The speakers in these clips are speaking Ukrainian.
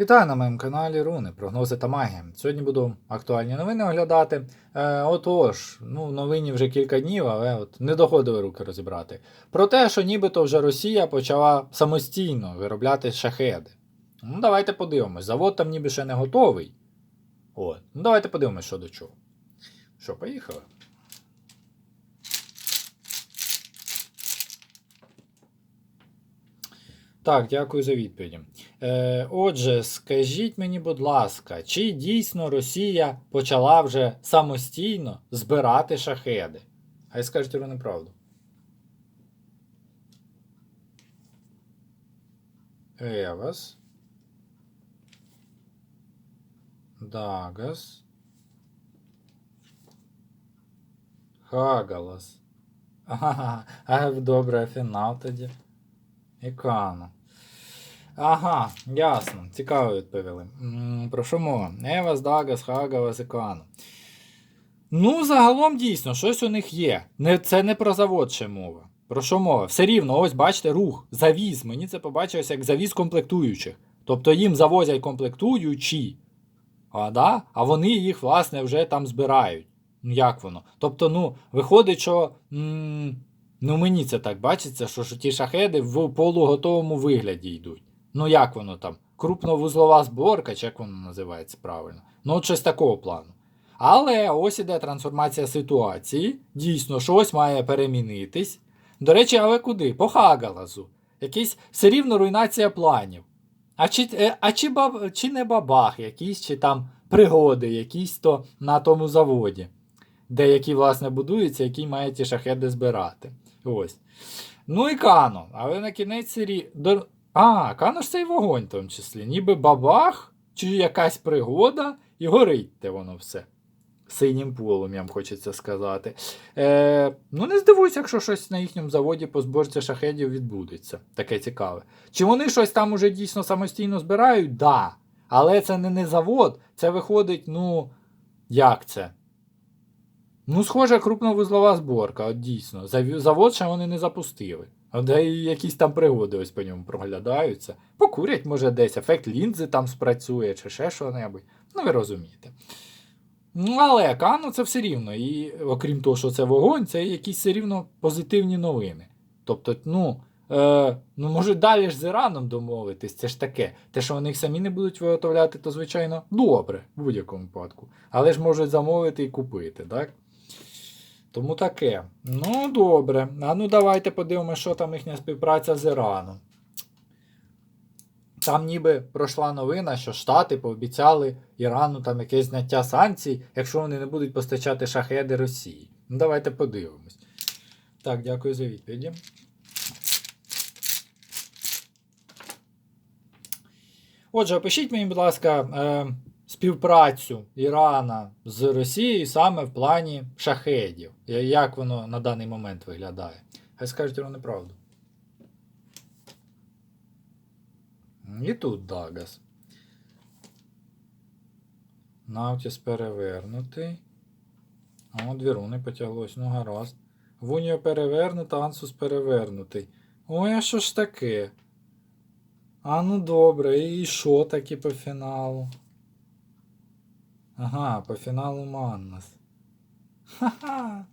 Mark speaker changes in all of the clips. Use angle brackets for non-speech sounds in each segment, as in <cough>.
Speaker 1: Вітаю на моєму каналі Руни, прогнози та магія. Сьогодні буду актуальні новини оглядати. Е, отож, ну, новині вже кілька днів, але от не доходили руки розібрати. Про те, що нібито вже Росія почала самостійно виробляти шахеди. Ну, давайте подивимось. Завод там ніби ще не готовий. От. Ну, давайте подивимось, що до чого. Що, поїхали? Так, дякую за відповіді. Е, отже, скажіть мені, будь ласка, чи дійсно Росія почала вже самостійно збирати шахеди? Хай скажете ви неправду. Евас. Дагас. Хагалас. <laughs> Ага, добре, фінал тоді. Ікано. Ага, ясно. Цікаво відповіли. Про що мова? Евас, Дагас, Хагавас, Ікано. Ну, загалом дійсно, щось у них є. Не, це не про завод ще мова. Про що мова? Все рівно, ось бачите, рух, завіз. Мені це побачилося як завіз комплектуючих. Тобто їм завозять комплектуючі, а, да? а вони їх, власне, вже там збирають. Ну, як воно? Тобто, ну, виходить, що. М- Ну, мені це так бачиться, що, що ті шахеди в полуготовому вигляді йдуть. Ну, як воно там? Крупновузлова зборка, чи як воно називається правильно? Ну, от щось такого плану. Але ось іде трансформація ситуації. Дійсно, щось має перемінитись. До речі, але куди? По Хагалазу. Якийсь все рівно руйнація планів. А чи, е, а чи, баб, чи не бабах якісь, чи там пригоди якісь то на тому заводі, де які, власне, будуються, який має ті шахеди збирати. Ось. Ну і Кано. Але на кінець серії. До... А, Кано ж це і вогонь в тому числі. Ніби бабах, чи якась пригода, і горить воно все. Синім полум'ям, хочеться сказати. Е, ну, не здивуюся, якщо щось на їхньому заводі по зборці шахедів відбудеться. Таке цікаве. Чи вони щось там уже дійсно самостійно збирають? Да. Але це не, не завод, це виходить, ну, як це? Ну, схоже, крупновузлова зборка, от дійсно. Завод ще вони не запустили. А де і якісь там пригоди ось по ньому проглядаються. Покурять, може, десь ефект лінзи там спрацює, чи ще що-небудь. Ну, ви розумієте. Ну, але Кану це все рівно. І окрім того, що це вогонь, це якісь все рівно позитивні новини. Тобто, ну, е, ну може далі ж з Іраном домовитись, це ж таке. Те, що вони їх самі не будуть виготовляти, то, звичайно, добре в будь-якому випадку. Але ж можуть замовити і купити, так? Тому таке. Ну, добре. А ну давайте подивимося, що там їхня співпраця з Іраном. Там ніби пройшла новина, що Штати пообіцяли Ірану там якесь зняття санкцій, якщо вони не будуть постачати шахеди Росії. Ну, давайте подивимось. Так, дякую за відповіді. Отже, опишіть мені, будь ласка, е, співпрацю Ірана з Росією саме в плані шахедів. Як воно на даний момент виглядає? Хай скажуть вам неправду. І тут Дагас. Навтіс перевернутий. А от дві руни потяглось, ну гаразд. Вуніо перевернута, Ансус перевернутий. Ой, а що ж таке? А ну добре, і що таке по фіналу? Ага, по фіналу Маннас. Ха-ха.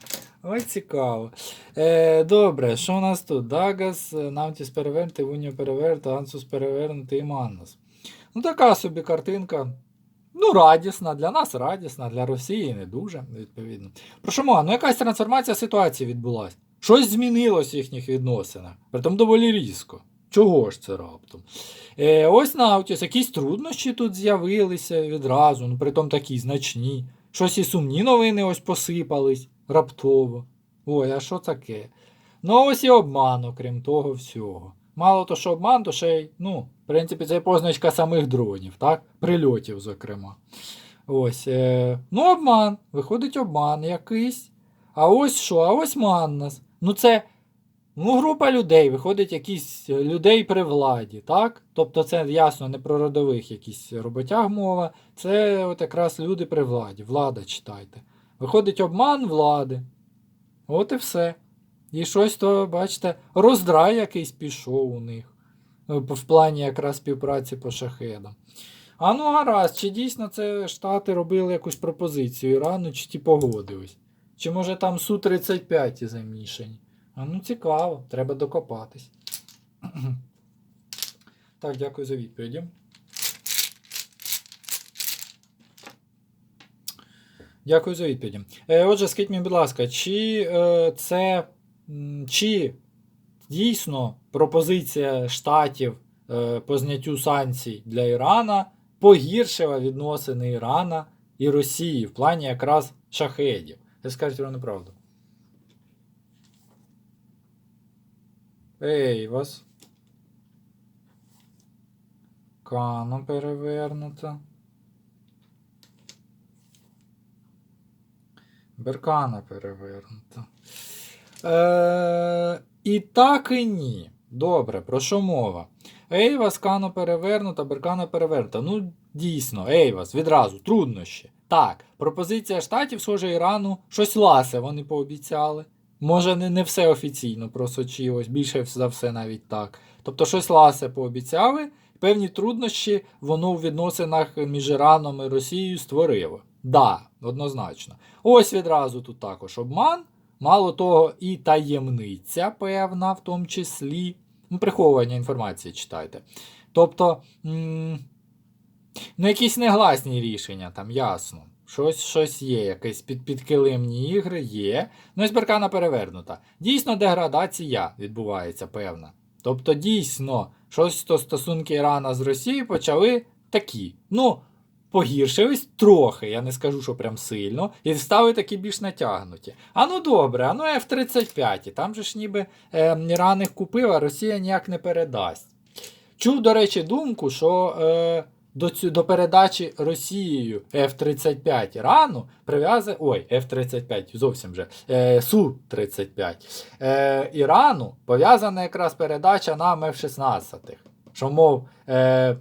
Speaker 1: Ой, цікаво. Е, добре, що у нас тут? Дагас, е, Навтіс перевернутий, Вуніо перевернутий, Ансус перевернутий і Маннас. Ну, така собі картинка. Ну, радісна, для нас радісна, для Росії не дуже, відповідно. Про що мова? Ну, якась трансформація ситуації відбулася. Щось змінилось в їхніх відносинах. Притом доволі різко. Чого ж це раптом? Е, ось Наутіс, якісь труднощі тут з'явилися відразу, ну притом такі значні. Щось і сумні новини ось посипались раптово. Ой, а що таке? Ну, ось і обман, окрім того всього. Мало то, що обман, то ще й, ну, в принципі, це позначка самих дронів, так? Прильотів, зокрема. Ось. Е, ну, обман. Виходить обман якийсь. А ось що? А ось Маннас. Ну, це. Ну, група людей, виходить якісь людей при владі, так? Тобто це ясно не про родових якісь роботяг мова, це от якраз люди при владі. Влада читайте. Виходить обман влади. От і все. І щось то, бачите, роздрай якийсь пішов у них. е, В плані якраз співпраці по шахедам. А ну гаразд, чи дійсно це Штати робили якусь пропозицію Ірану, чи ті погодились? Чи може там Су-35 замішані? А ну цікаво, треба докопатись. <clears throat> Так, дякую за відповіді. Дякую за відповіді. Е, отже, скажіть мені, будь ласка, чи е, це чи дійсно пропозиція штатів е, по зняттю санкцій для Ірана погіршила відносини Ірана і Росії в плані якраз шахедів? Ви скажете вам неправду. Ей, вас. Кано перевернуто. Беркана перевернуто. Е, і так і ні. Добре, про що мова? Ейвас Кано перевернута, Беркана перевернута. Ну, дійсно, Ейвас, відразу, труднощі. Так, пропозиція штатів, схоже, Ірану, щось ласе вони пообіцяли. Може, не, не все офіційно просочилось, більше за все навіть так. Тобто, щось ласе пообіцяли, певні труднощі воно в відносинах між Іраном і Росією створило. Да, однозначно. Ось відразу тут також обман. Мало того, і таємниця певна, в тому числі. Ну, приховування інформації читайте. Тобто, ну, якісь негласні рішення, там ясно. Щось щось є, якісь під, підкилимні ігри є. Ну і зберкана перевернута. Дійсно, деградація відбувається певна. Тобто, дійсно, щось то стосунки Ірана з Росією почали такі. Ну, погіршились трохи, я не скажу, що прям сильно, і стали такі більш натягнуті. А ну добре, а ну F-35, там же ж ніби е, Іран їх купив, а Росія ніяк не передасть. Чув, до речі, думку, що е, до, цю, до передачі Росією F-35 Ірану прив'язує. Ой, F-35, зовсім вже е, Су-35. Е, Ірану пов'язана якраз передача нам F-16. Що, мов, е,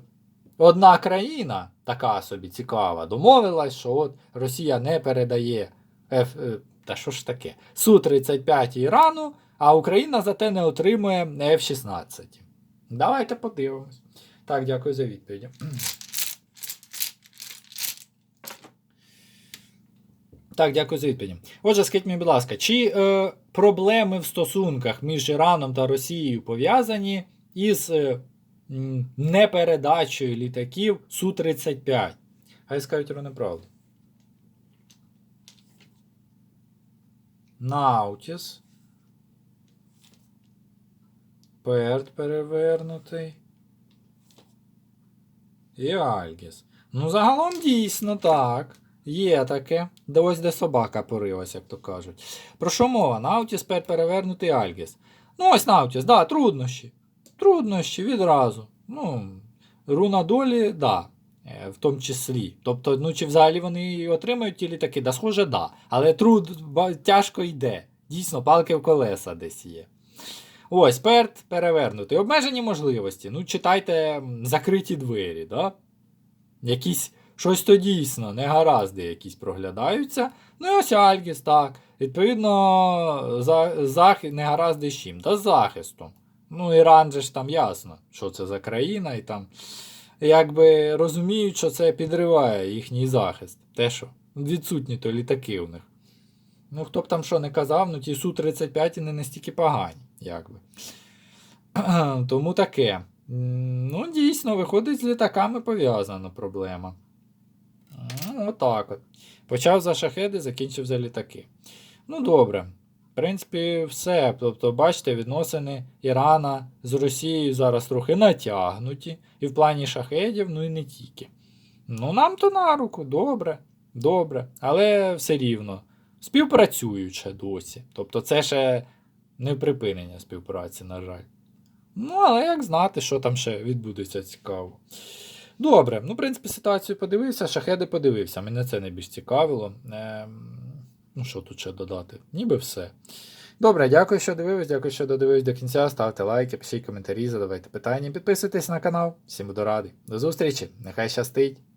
Speaker 1: одна країна, така собі цікава, домовилась, що от Росія не передає F, е, та що ж таке, Су-35 Ірану, а Україна зате не отримує F-16. Давайте подивимось. Так, дякую за відповідь. Так, дякую за відповідь. Отже, скажіть мені, будь ласка, чи е, проблеми в стосунках між Іраном та Росією пов'язані із е, непередачею літаків Су-35? Хай скажуть про неправду. Наутіс. Перт перевернутий. І Альгіс. Ну, загалом дійсно так. Є таке. Де ось де собака порилась, як то кажуть. Про що мова? Наутіс Перт перевернутий Альгіс. Ну, ось Наутіс, да, труднощі. Труднощі відразу. Ну, руна долі, да. е, В тому числі. Тобто, ну чи взагалі вони отримають ті літаки? Да, схоже, да. Але труд тяжко йде. Дійсно, палки в колеса десь є. Ось, перт перевернутий. Обмежені можливості. Ну, читайте закриті двері, да? Якісь щось то дійсно, негаразди якісь проглядаються. Ну і ось Альгіс, так. Відповідно, за, зах... негаразди з чим? Та з захистом. Ну, Іран же ж там ясно, що це за країна, і там якби розуміють, що це підриває їхній захист. Те що? Відсутні то літаки у них. Ну, хто б там що не казав, ну ті Су-35 і не настільки погані, якби. <clears throat> Тому таке. Ну, дійсно, виходить, з літаками пов'язана проблема. М, Отак от. Почав за шахеди, закінчив за літаки. Ну, добре. В принципі, все. Тобто, бачите, відносини Ірана з Росією зараз трохи натягнуті. І в плані шахедів, ну і не тільки. Ну, нам то на руку, добре, добре. Але все рівно. Співпрацюють ще досі. Тобто, це ще не припинення співпраці, на жаль. Ну, але як знати, що там ще відбудеться цікаво. Добре, ну, в принципі, ситуацію подивився, шахеди подивився. Мене це найбільш цікавило. Е, ну, що тут ще додати? Ніби все. Добре, дякую, що дивились, дякую, що додивились до кінця. Ставте лайки, пишіть коментарі, задавайте питання, підписуйтесь на канал. Всім буду радий. До зустрічі, нехай щастить!